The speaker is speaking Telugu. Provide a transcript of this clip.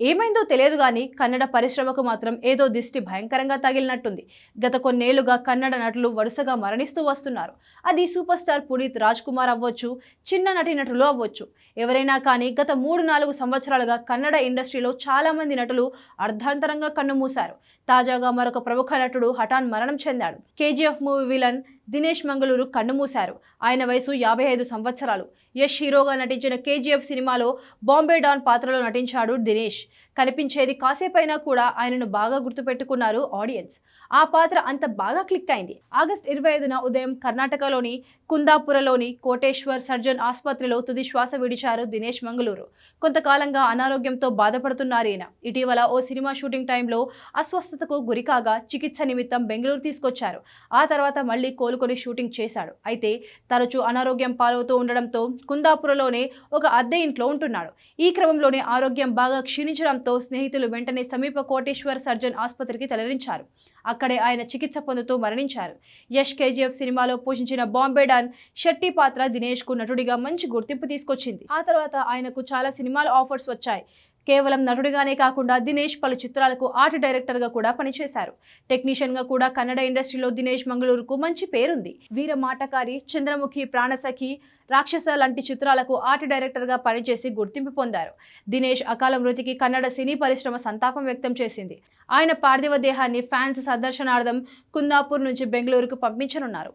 ఏమైందో తెలియదు కానీ కన్నడ పరిశ్రమకు మాత్రం ఏదో దిష్టి భయంకరంగా తగిలినట్టుంది. గత కొన్నేళ్ళుగా కన్నడ నటులు వరుసగా మరణిస్తూ వస్తున్నారు. అది సూపర్ స్టార్ పునీత్ రాజ్ కుమార్ అవ్వచ్చు చిన్న నటి నటులు అవ్వచ్చు. ఎవరైనా కానీ గత మూడు నాలుగు సంవత్సరాలుగా కన్నడ ఇండస్ట్రీలో చాలామంది నటులు అర్ధాంతరంగా కన్నుమూశారు. తాజాగా మరొక ప్రముఖ నటుడు హఠాన్ మరణం చెందాడు. KGF movie villain Dinesh Mangaluru కన్నుమూశారు. ఆయన వయసు యాభై ఐదు సంవత్సరాలు. యష్ హీరోగా నటించిన కేజీఎఫ్ సినిమాలో బాంబే డాన్ పాత్రలో నటించాడు దినేష్. కనిపించేది కాసేపైనా కూడా ఆయనను బాగా గుర్తుపెట్టుకున్నారు ఆడియన్స్. ఆ పాత్ర అంత బాగా క్లిక్ అయింది. ఆగస్ట్ ఇరవై ఐదున ఉదయం కర్ణాటకలోని కుందాపురలోని కోటేశ్వర్ సర్జన్ ఆసుపత్రిలో తుది శ్వాస విడిచారు దినేష్ మంగళూరు. కొంతకాలంగా అనారోగ్యంతో బాధపడుతున్నారు ఈయన. ఇటీవల ఓ సినిమా షూటింగ్ టైంలో అస్వస్థతకు గురికాగా చికిత్స నిమిత్తం బెంగళూరు తీసుకొచ్చారు. ఆ తర్వాత మళ్ళీ కోలుకొని షూటింగ్ చేశాడు. అయితే తరచూ అనారోగ్యం పాలవుతూ ఉండడంతో కుందాపురలోనే ఒక అద్దె ఇంట్లో ఉంటున్నాడు. ఈ క్రమంలోనే ఆరోగ్యం బాగా మరణించడంతో స్నేహితులు వెంటనే సమీప కోటేశ్వర్ సర్జన్ ఆసుపత్రికి తరలించారు. అక్కడే ఆయన చికిత్స పొందుతూ మరణించారు. యష్ కేజీఎఫ్ సినిమాలో పోషించిన బాంబే డాన్ షెట్టి పాత్ర దినేష్కు నటుడిగా మంచి గుర్తింపు తీసుకొచ్చింది. ఆ తర్వాత ఆయనకు చాలా సినిమాల ఆఫర్స్ వచ్చాయి. కేవలం నటుడిగానే కాకుండా దినేష్ పలు చిత్రాలకు ఆర్ట్ డైరెక్టర్గా కూడా పనిచేశారు. టెక్నీషియన్గా కూడా కన్నడ ఇండస్ట్రీలో దినేష్ మంగళూరుకు మంచి పేరుంది. వీర మాటకారి చంద్రముఖి ప్రాణసఖి రాక్షస లాంటి చిత్రాలకు ఆర్ట్ డైరెక్టర్గా పనిచేసి గుర్తింపు పొందారు. దినేష్ అకాల మృతికి కన్నడ సినీ పరిశ్రమ సంతాపం వ్యక్తం చేసింది. ఆయన పార్థివ దేహాన్ని ఫ్యాన్స్ సందర్శనార్థం కుందాపూర్ నుంచి బెంగళూరుకు పంపించనున్నారు.